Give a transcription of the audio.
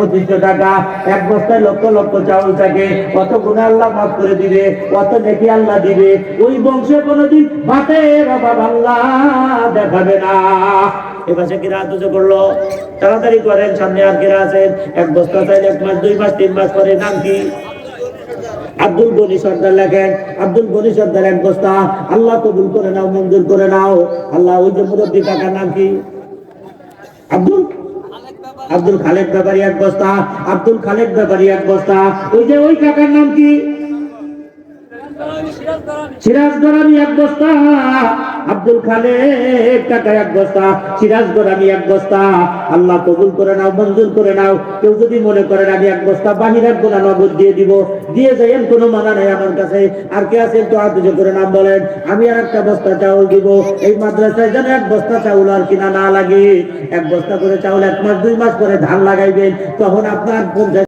পঁচিশশো টাকা। এক বস্তায় লক্ষ লক্ষ চাউল থাকে। কত গুণে আল্লাহ মাফ করে দিবে, কত নেকি আল্লাহ দিবে। ওই বংশে কোনোদিন অভাব আল্লাহ দেখাবে না। কিরা করল। তাড়াতাড়ি করেন, সামনে আর কিরা আছেন। এক বস্তা চাইলে এক মাস, দুই মাস, তিন মাস পরে নাম কি? আব্দুল গনি সর্দার লেখেন। আব্দুল গনি সর্দার এক বস্তা। আল্লাহ কবুল করে নাও, মঞ্জুর করে নাও। আল্লাহ ওই যে মুরব্বী কাকার নাম কি? আব্দুল আব্দুল খালেদ ব্যাপারী এক বস্তা, আব্দুল খালেদ ব্যাপারী এক বস্তা। ওই যে ওই কাকার নাম কি? সিরাজ এক বস্তা। আব্দুল খালেদ কাকা এক বস্তা সিরাজ গরামি এক বস্তা। আল্লাহ কবুল করে নাও, মঞ্জুর করে নাও। কেউ যদি মনে করেন আমি এক বস্তা বাহিরের গোনা নগদ দিয়ে দিব। দিয়ে যাইয়েন, কোনো মানা নাই আমার কাছে। আর কে আছেন তো হাত করে নাম বলেন। আমি আর একটা বস্তা চাউল দিব। এই মাদ্রাসায় যেন এক বস্তা চাউল আর কিনা না লাগে। এক বস্তা করে চাউল এক মাস, দুই মাস পরে ধান লাগাইবেন। তখন আপনার পঞ্চাশ